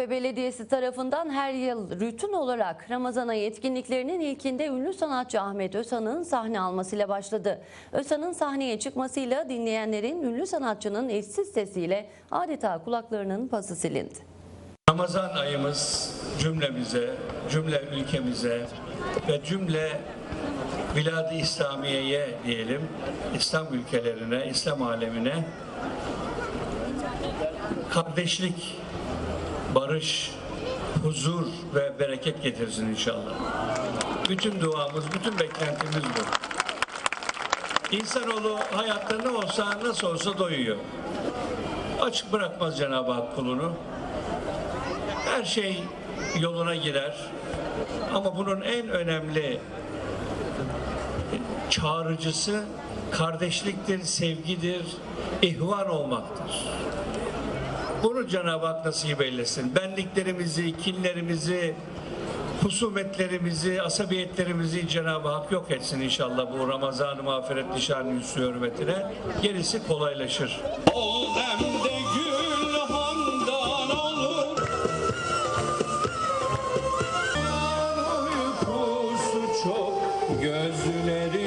Belediyesi tarafından her yıl rutin olarak Ramazan ayı etkinliklerinin ilkinde ünlü sanatçı Ahmet Özhan'ın sahne almasıyla başladı. Özhan'ın sahneye çıkmasıyla dinleyenlerin ünlü sanatçının eşsiz sesiyle adeta kulaklarının pası silindi. Ramazan ayımız cümlemize, cümle ülkemize ve cümle Bilad-ı İslamiye'ye diyelim, İslam ülkelerine, İslam alemine kardeşlik, barış, huzur ve bereket getirsin inşallah. Bütün duamız, bütün beklentimiz bu. İnsanoğlu hayatta ne olsa nasıl olsa doyuyor. Açık bırakmaz Cenab-ı Hak kulunu. Her şey yoluna girer. Ama bunun en önemli çağrıcısı kardeşliktir, sevgidir, ihvan olmaktır. Bunu Cenab-ı Hak nasip eylesin. Benliklerimizi, kinlerimizi, husumetlerimizi, asabiyetlerimizi Cenab-ı Hak yok etsin inşallah bu Ramazan-ı mağfiret nişanı üssü hürmetine. Gerisi kolaylaşır. Gözleri